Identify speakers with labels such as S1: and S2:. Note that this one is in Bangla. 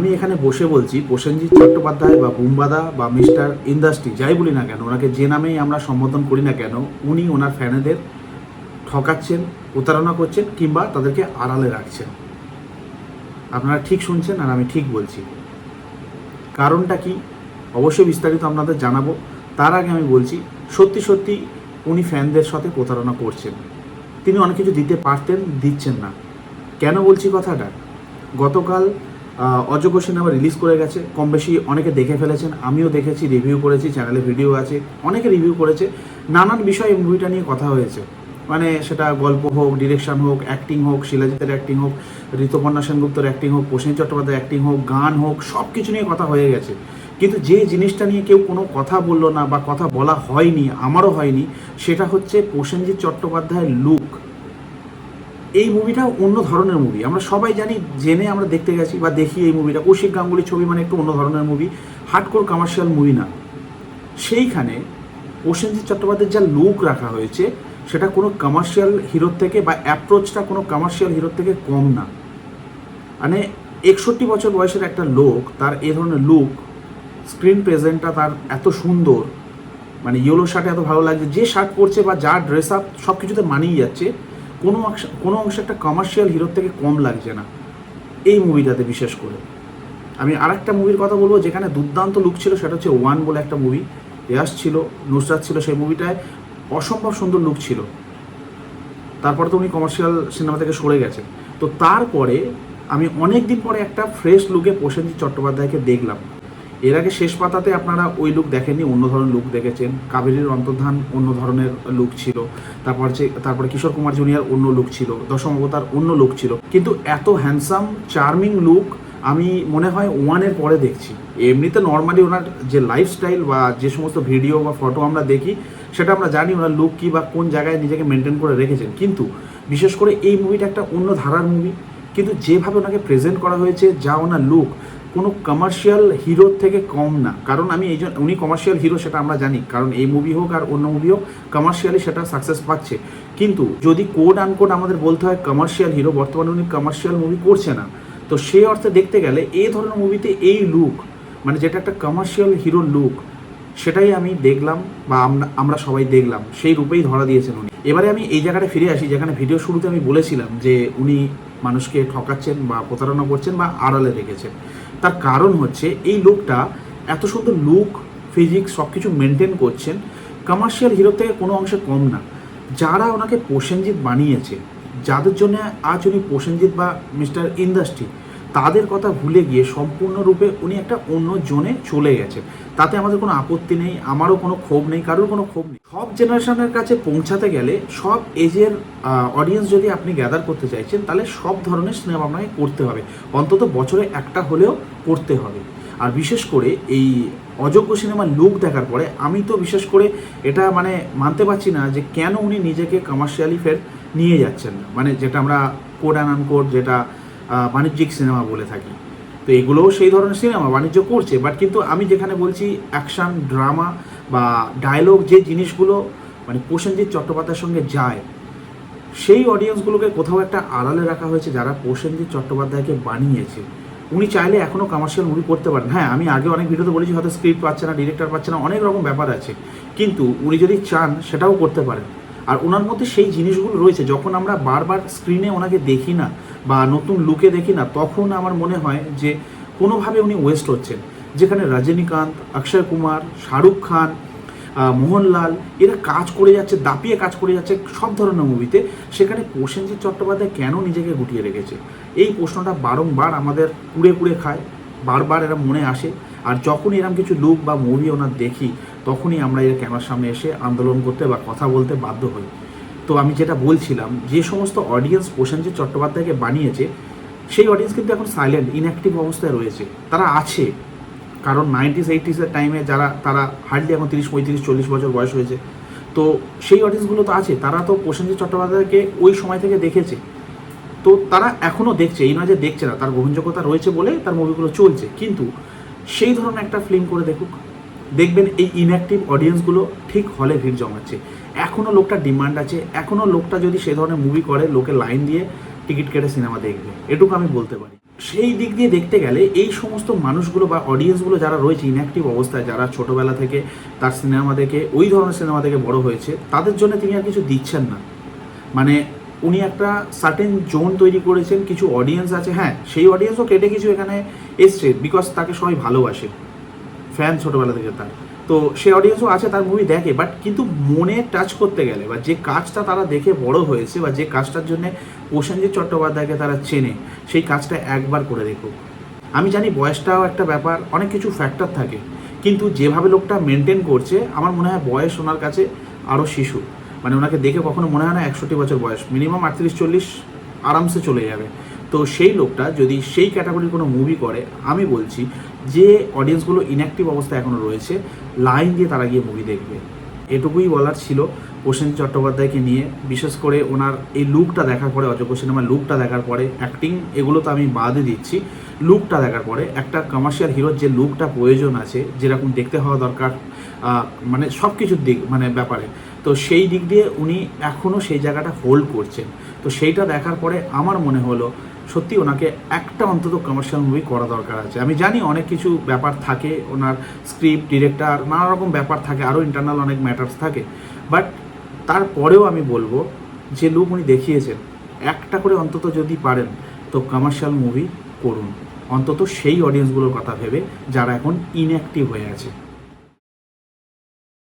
S1: আমি এখানে বসে বলছি প্রসেনজিৎ চট্টোপাধ্যায় বা বুম্বাদা বা মিস্টার ইন্ডাস্ট্রি যাই বলি না কেন, ওনাকে যে নামেই আমরা সম্বোধন করি না কেন, উনি ওনার ফ্যানেদের ঠকাচ্ছেন, প্রতারণা করছেন কিংবা তাদেরকে আড়ালে রাখছেন। আপনারা ঠিক শুনছেন আর আমি ঠিক বলছি। কারণটা কি? অবশ্যই বিস্তারিত আপনাদের জানাব। তার আগে আমি বলছি, সত্যি সত্যি উনি ফ্যানদের সাথে প্রতারণা করছেন। তিনি অনেক কিছু দিতে পারতেন, দিচ্ছেন না। কেন বলছি কথাটা? গতকাল অযোগ্য সিনেমা রিলিজ করে গেছে। কম বেশি অনেকে দেখে ফেলেছেন, আমিও দেখেছি রিভিউ করেছি চ্যানেলে ভিডিও আছে, অনেকে রিভিউ করেছে। নানান বিষয়ে মুভিটা নিয়ে কথা হয়েছে। মানে সেটা গল্প হোক ডিরেকশন হোক অ্যাক্টিং হোক, শিলাজিতের অ্যাক্টিং হোক, ঋতুপর্ণা সেনগুপ্তর অ্যাক্টিং হোক, প্রসেন চট্টোপাধ্যায় অ্যাক্টিং হোক, গান হোক সব কিছু নিয়ে কথা হয়ে গেছে। কিন্তু যে জিনিসটা নিয়ে কেউ কোনো কথা বলল না বা কথা বলা হয়নি, আমারও হয়নি, সেটা হচ্ছে প্রসেনজিৎ চট্টোপাধ্যায়ের লুক এই মুভিটা অন্য ধরনের মুভি আমরা সবাই জানি, জেনে আমরা দেখতে গেছি বা দেখি এই মুভিটা কৌশিক গাঙ্গুলির ছবি মানে একটু অন্য ধরনের মুভি হার্ডকোর কমার্শিয়াল মুভি না। সেইখানে প্রসেনজিৎ চট্টোপাধ্যায়ের যা লুক রাখা হয়েছে, সেটা কোনো কমার্শিয়াল হিরোর থেকে বা অ্যাপ্রোচটা কোনো কমার্শিয়াল হিরোর থেকে কম না। মানে একষট্টি বছর বয়সের একটা লোক, তার এ ধরনের লুক স্ক্রিন প্রেজেন্টটা তার এত সুন্দর মানে ইয়েলো শার্টে এত ভালো লাগছে, যে শার্ট পরছে বা যা ড্রেস আপ সব কিছুতে মানিয়ে যাচ্ছে কোনো অংশ- কোনো অংশে একটা কমার্শিয়াল হিরোর থেকে কম লাগছে না। এই মুভিটাতে বিশেষ করে। আমি আরেকটা মুভির কথা বলব, যেখানে দুর্দান্ত লুক ছিল, সেটা হচ্ছে ওয়ান বলে একটা মুভি ইয়াস ছিল, নুসরাত ছিল সেই মুভিটায় অসম্ভব সুন্দর লুক ছিল। তারপরে তো উনি কমার্শিয়াল সিনেমা থেকে সরে গেছেন। তো তারপরে আমি অনেক দিন পরে একটা ফ্রেশ লুকে প্রসেনজিৎ চট্টোপাধ্যায়কে দেখলাম। এর আগে শেষ পাতাতে আপনারা ওই লুক দেখেননি, অন্য ধরনের লুক দেখেছেন। কাবেরীর অন্তর্ধান অন্য ধরনের লুক ছিল। তারপর যে, তারপরে কিশোর কুমার জুনিয়র অন্য লুক ছিল। দশম অবতার অন্য লুক ছিল। কিন্তু এত হ্যান্ডসাম চার্মিং লুক আমি মনে হয় ওয়ানের পরে দেখছি। এমনিতে নর্মালি ওনার যে লাইফস্টাইল বা যে সমস্ত ভিডিও বা ফটো আমরা দেখি, সেটা আমরা জানি ওনার লুক কী বা কোন জায়গায় নিজেকে মেনটেন করে রেখেছেন। কিন্তু বিশেষ করে এই মুভিটা একটা অন্য ধারার মুভি কিন্তু যেভাবে ওনাকে প্রেজেন্ট করা হয়েছে, যা ওনার লুক কোনো কমার্শিয়াল হিরোর থেকে কম না। কারণ আমি এই জন্য উনি কমার্শিয়াল হিরো সেটা আমরা জানি। কারণ এই মুভি হোক আর অন্য মুভি হোক কমার্শিয়ালি সেটা সাকসেস পাচ্ছে। কিন্তু যদি কোড আনকোড আমাদের বলতে হয় কমার্শিয়াল হিরো বর্তমানে উনি কমার্শিয়াল মুভি করছে না। তো সেই অর্থে দেখতে গেলে এই ধরনের মুভিতে এই লুক মানে যেটা একটা কমার্শিয়াল হিরোর লুক সেটাই আমি দেখলাম বা আমরা সবাই দেখলাম। সেই রূপেই ধরা দিয়েছেন উনি। এবারে আমি এই জায়গাটা ফিরে আসি, যেখানে ভিডিও শুরুতে আমি বলেছিলাম যে উনি মানুষকে ঠকাচ্ছেন বা প্রতারণা করছেন বা আড়ালে রেখেছেন। তার কারণ হচ্ছে এই লোকটা এত সুন্দর লুক ফিজিক্স সব কিছু মেনটেন করছেন। কমার্শিয়াল হিরো থেকে কোনো অংশে কম না। যারা ওনাকে প্রসেনজিৎ বানিয়েছে, যাদের জন্য আজ উনি প্রসেনজিৎ বা মিস্টার ইন্ডাস্ট্রি তাদের কথা ভুলে গিয়ে সম্পূর্ণরূপে উনি একটা অন্য জোনে চলে গেছেন। তাতে আমাদের কোনো আপত্তি নেই, আমারও কোনো ক্ষোভ নেই, কারোর কোনো ক্ষোভ নেই। সব জেনারেশনের কাছে পৌঁছাতে গেলে সব এজের অডিয়েন্স যদি আপনি গ্যাদার করতে চাইছেন, তাহলে সব ধরনের সিনেমা আপনাকে করতে হবে। অন্তত বছরে একটা হলেও করতে হবে। আর বিশেষ করে এই অযোগ্য সিনেমার লুক দেখার পরে আমি তো বিশেষ করে এটা মানে মানতে পারছি না যে কেন উনি নিজেকে কমার্শিয়ালি ফের নিয়ে যাচ্ছেন। না মানে যেটা আমরা কোড অ্যান্ড আনকোড যেটা বাণিজ্যিক সিনেমা বলে থাকি। তো এগুলোও সেই ধরনের সিনেমা বাণিজ্য করছে বাট কিন্তু আমি যেখানে বলছি অ্যাকশন ড্রামা বা ডায়লগ যে জিনিসগুলো মানে প্রসেনজিৎ চট্টোপাধ্যায়ের সঙ্গে যায়, সেই অডিয়েন্সগুলোকে কোথাও একটা আড়ালে রাখা হয়েছে যারা প্রসেনজিৎ চট্টোপাধ্যায়কে বানিয়েছে। উনি চাইলে এখনও কমার্শিয়াল মুভি করতে পারেন। হ্যাঁ আমি আগে অনেক ভিডিওতে বলেছি হয়তো স্ক্রিপ্ট পাচ্ছে না ডিরেক্টর পাচ্ছে না, অনেক রকম ব্যাপার আছে। কিন্তু উনি যদি চান সেটাও করতে পারেন। আর ওনার মধ্যে সেই জিনিসগুলো রয়েছে, যখন আমরা বারবার স্ক্রিনে ওনাকে দেখি না বা নতুন লুকে দেখি না, তখন আমার মনে হয় যে কোনোভাবে উনি ওয়েস্ট হচ্ছেন। যেখানে রজনীকান্ত, অক্ষয় কুমার, শাহরুখ খান মোহনলাল, এরা কাজ করে যাচ্ছে, দাপিয়ে কাজ করে যাচ্ছে সব ধরনের মুভিতে সেখানে প্রসেনজিৎ চট্টোপাধ্যায় কেন নিজেকে গুটিয়ে রেখেছে? এই প্রশ্নটা বারংবার আমাদের কুড়ে কুড়ে খায়, বারবার এরা মনে আসে। আর যখন এরকম কিছু লুক বা মুভি ওনার দেখি তখনই আমরা এর ক্যামেরার সামনে এসে আন্দোলন করতে বা কথা বলতে বাধ্য হই। তো আমি যেটা বলছিলাম, যে সমস্ত অডিয়েন্স প্রসেনজিৎ চট্টোপাধ্যায়কে বানিয়েছে, সেই অডিয়েন্স কিন্তু এখন সাইলেন্ট ইনঅ্যাক্টিভ অবস্থায় রয়েছে। তারা আছে, কারণ নাইনটিস এইটিসের টাইমে যারা, তারা হার্ডলি এখন তিরিশ, পঁয়ত্রিশ, চল্লিশ বছর বয়স হয়েছে। তো সেই অডিয়েন্সগুলো তো আছে, তারা তো প্রসেনজিৎ চট্টোপাধ্যায়কে ওই সময় থেকে দেখেছে। তো তারা এখনও দেখছে, এই নয় যে দেখছে না, তার গ্রহণযোগ্যতা রয়েছে বলে তার মুভিগুলো চলছে। কিন্তু সেই ধরনের একটা ফিল্ম করে দেখুক দেখবেন এই ইনঅ্যাক্টিভ অডিয়েন্সগুলো ঠিক হলে ভিড় জমাচ্ছে। এখনও লোকটা ডিমান্ড আছে এখনও লোকটা যদি সে ধরনের মুভি করে, লোকে লাইন দিয়ে টিকিট কেটে সিনেমা দেখবে। এটুকু আমি বলতে পারি। সেই দিক দিয়ে দেখতে গেলে এই সমস্ত মানুষগুলো বা অডিয়েন্সগুলো যারা রয়েছে ইনঅ্যাক্টিভ অবস্থায়, যারা ছোটোবেলা থেকে তার সিনেমা দেখে, ওই ধরনের সিনেমা থেকে বড় হয়েছে, তাদের জন্য তিনি আর কিছু দিচ্ছেন না। মানে উনি একটা সার্টেন জোন তৈরি করেছেন, কিছু অডিয়েন্স আছে হ্যাঁ সেই অডিয়েন্সও কেটে কিছু এখানে এসছে বিকজ তাকে সবাই ভালোবাসে। ফ্যান ছোটোবেলা থেকে তার। তো সে অডিয়েন্সও আছে, তার মুভি দেখে বাট কিন্তু মনে টাচ করতে গেলে বা যে কাজটা তারা দেখে বড় হয়েছে বা যে কাজটার জন্য প্রসেনজিৎ চট্টোপাধ্যায়কে তারা চেনে, সেই কাজটা একবার করে দেখুক। আমি জানি বয়সটাও একটা ব্যাপার, অনেক কিছু ফ্যাক্টর থাকে, কিন্তু যেভাবে লোকটা মেনটেন করছে, আমার মনে হয় বয়স ওনার কাছে আরও শিশু। মানে ওনাকে দেখে কখনো মনে হয় না একষট্টি বছর বয়স মিনিমাম আটত্রিশ চল্লিশ আরামসে চলে যাবে। তো সেই লোকটা যদি সেই ক্যাটাগরির কোনো মুভি করে, আমি বলছি যে অডিয়েন্সগুলো ইনঅ্যাক্টিভ অবস্থায় এখনও রয়েছে লাইন দিয়ে তারা গিয়ে মুভি দেখবে। এটুকুই বলার ছিল প্রসেন চট্টোপাধ্যায়কে নিয়ে। বিশেষ করে ওনার এই লুকটা দেখার পরে, অযোগ্য সিনেমার লুকটা দেখার পরে অ্যাক্টিং এগুলো তো আমি বাদে দিচ্ছি। লুকটা দেখার পরে, একটা কমার্শিয়াল হিরোর যে লুকটা প্রয়োজন আছে, যেরকম দেখতে হওয়া দরকার মানে সব কিছুর দিক মানে ব্যাপারে। তো সেই দিক দিয়ে উনি এখনও সেই জায়গাটা হোল্ড করছেন। তো সেইটা দেখার পরে আমার মনে হলো, সত্যি ওনাকে একটা অন্তত কমার্শিয়াল মুভি করা দরকার আছে। আমি জানি অনেক কিছু ব্যাপার থাকে, ওনার স্ক্রিপ্ট ডিরেক্টর নানা রকম ব্যাপার থাকে, আরও ইন্টারনাল অনেক ম্যাটার্স থাকে। বাট তারপরেও আমি বলব, যে লুক উনি দেখিয়েছেন, একটা করে অন্তত যদি পারেন, তো কমার্শিয়াল মুভি করুন। অন্তত সেই অডিয়েন্সগুলোর কথা ভেবে যারা এখন ইনঅ্যাক্টিভ হয়ে আছে।